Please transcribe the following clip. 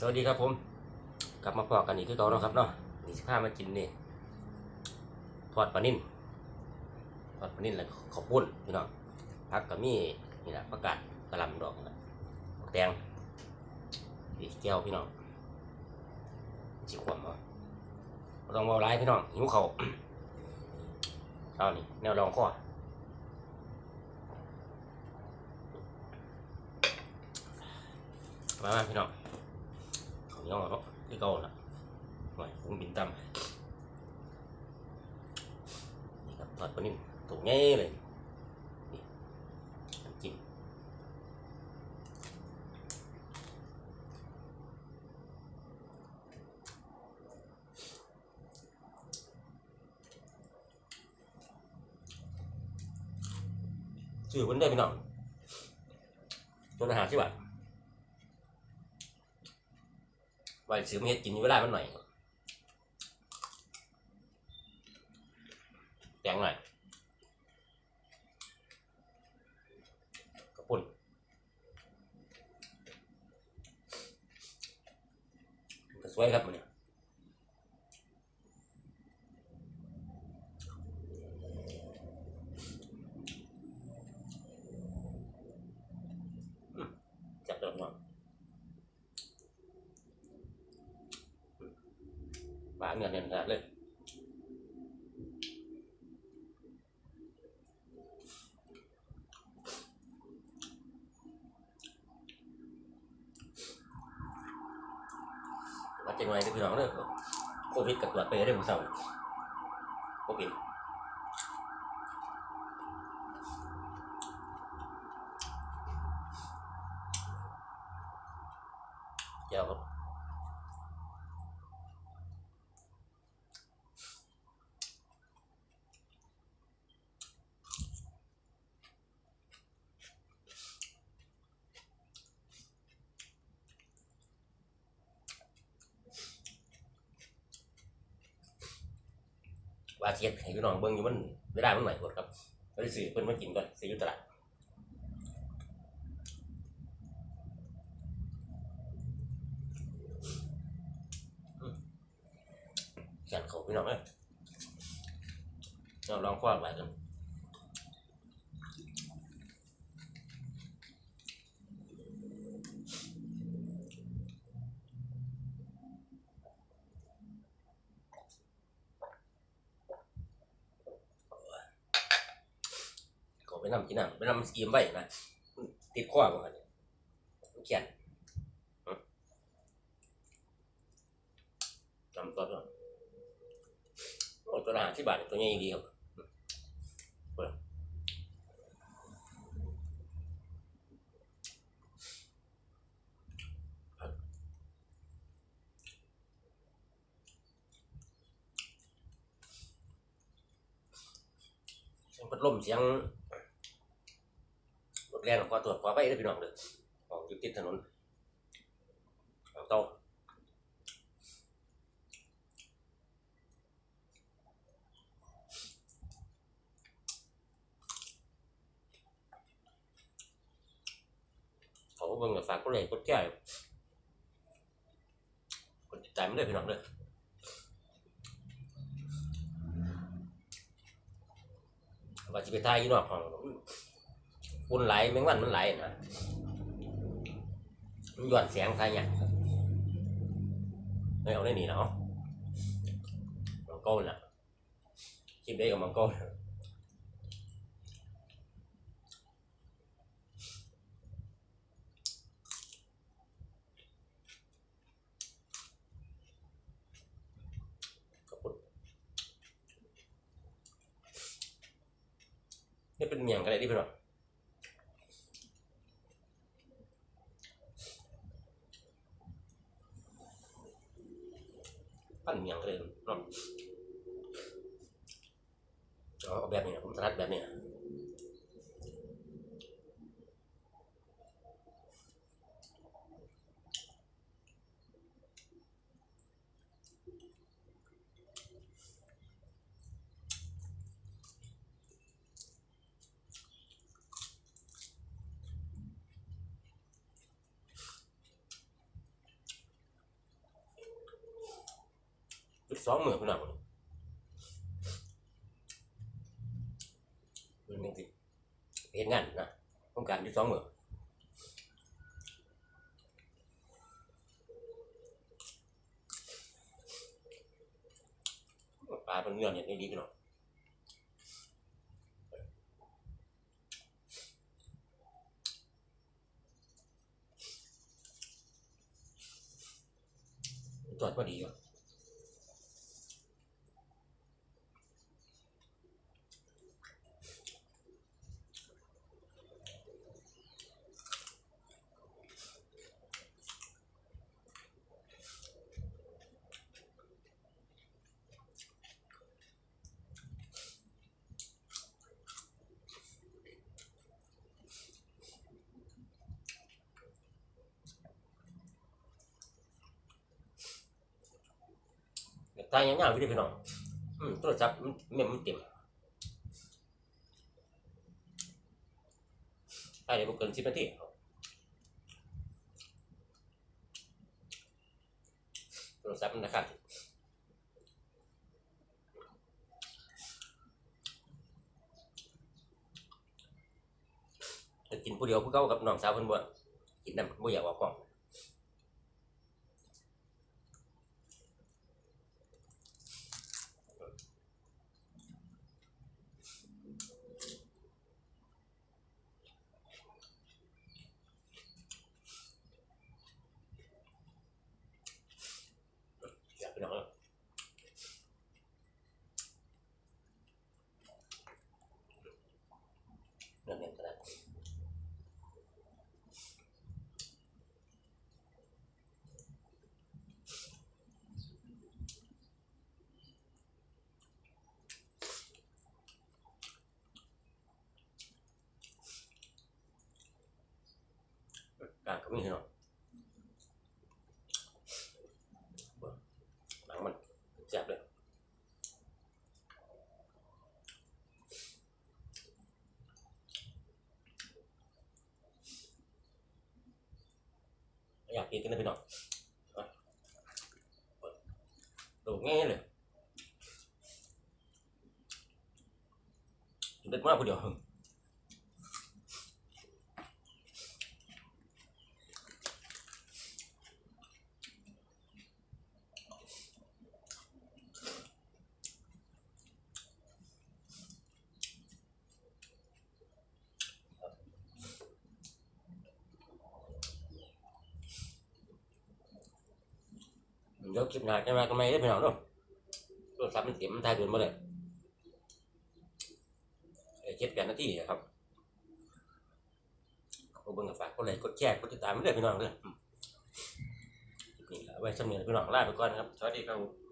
สวัสดีครับผม กลับมาพอกันอีกคือเก่าเนะครับเนาะนี่สิพามากินนี่ทอดปลานิ่นทอดปลานิ่นแล้วข้าวปุ้นพี่น้องผักก็มีนี่แหละประกาศกระหลำดอกนะแตงอีแก้วพี่น้องสิขวมเรอบ่ต้องเมาร้ายพี่น้องหิวเขาเอานี่แนวรองข้อมาพี่น้อง เขาย่องเนาะที่เก่าน่ะหน่อยผมบินตำนี่ครั ได้พี่น้องตัวอาหารที่ว่าไว้ซื้อมาเฮ็ดกินอยู่เวลามันหน่อยแตงหน่อยกระปุ่นก็สวยครับมันเนี่ยอืมจับตัวหน่อย บางเงินเงินขนาดเลยมาจังไรที่พี่น้องเด้อโค ว่าเสียดให้พี่น้องเบิ่งอยู่มันเวลามันหน่อยหมดครับก็ได้ซื้อเพิ่นมากินก่อนซื้ออยู่ตลาดอืมแขนเขาพี่น้องเอ้ยเราลองคว้าไปกันเขาไป นำกินน้ำไปนำสกีมไว้นะติดข้อบ่ครับเนี่ยมันเขียนอืมจำก่อนโอ้ตัวละห้าสิบบาทตัวใหญ่ดีครับเสียงพัดลมเสียง รถแรงขอตรวจขอไปได้อพี่น้องเลยออกอยู่ติดถนนเอาเต้าเขาเบิ่งกับฝากก็เลยกดแก้วกดติดตามไม่ได้อพี่น้องเลยว่าจะไปทายอยู่นอกห้อง ฝุ่นไหลแมงวันมันไหลนะมันหย่อนเสียงทายเนี่ยไม่เอาได้หนีเนาะมังโก้น่ะคลิปได้กับมังโก้น่ะขอบคุณนี่เป็นเมียงกันเลยที่พี่น้องปั้นแบบ นี้นะผมถนั อีกสองหมือพี่น้องมันยังสิเห็นงานนะต้องการที่สองหมือปลาเป็นเนื้อเนี่ยดีพี่น้องจอดพอดีอะ ตายยาวๆพี่พี่น้องอืมโทรศัพท์มันเมมมันเต็มตายเดี๋ยวเกินสิบนาทีโทรศัพท์มันราคาถูกแต่กินผู้เดียวผู้เก่ากับน้องสาวเพิ่นบ่กินน้ำบ่อยากออกกล้อง อยากไปนอนแล้วนั่นเองก็ได้ การก็มีเนาะหนังมันแซ่บเลยอยากกินกันนะพี่น้องเอาดูง่ายเลยกินเด็ดมากผู้เดียว ดี๋ยวคลิปหน้าจะมาทำไมได้อพี่น้องเนาะโทรศัพท์มันเต็มมันทายโดนมาเลยเอ้เจ็ดแปดนาทีอะครับขอเบิ่งกับฝากกดไลค์กดแชร์กดติดตามไม่ได้พี่น้องเด้ออืมคลิปนี้ก็เอาไว้สำเนียงพี่น้องลาไปก่อนนะครับสวัสดีครับ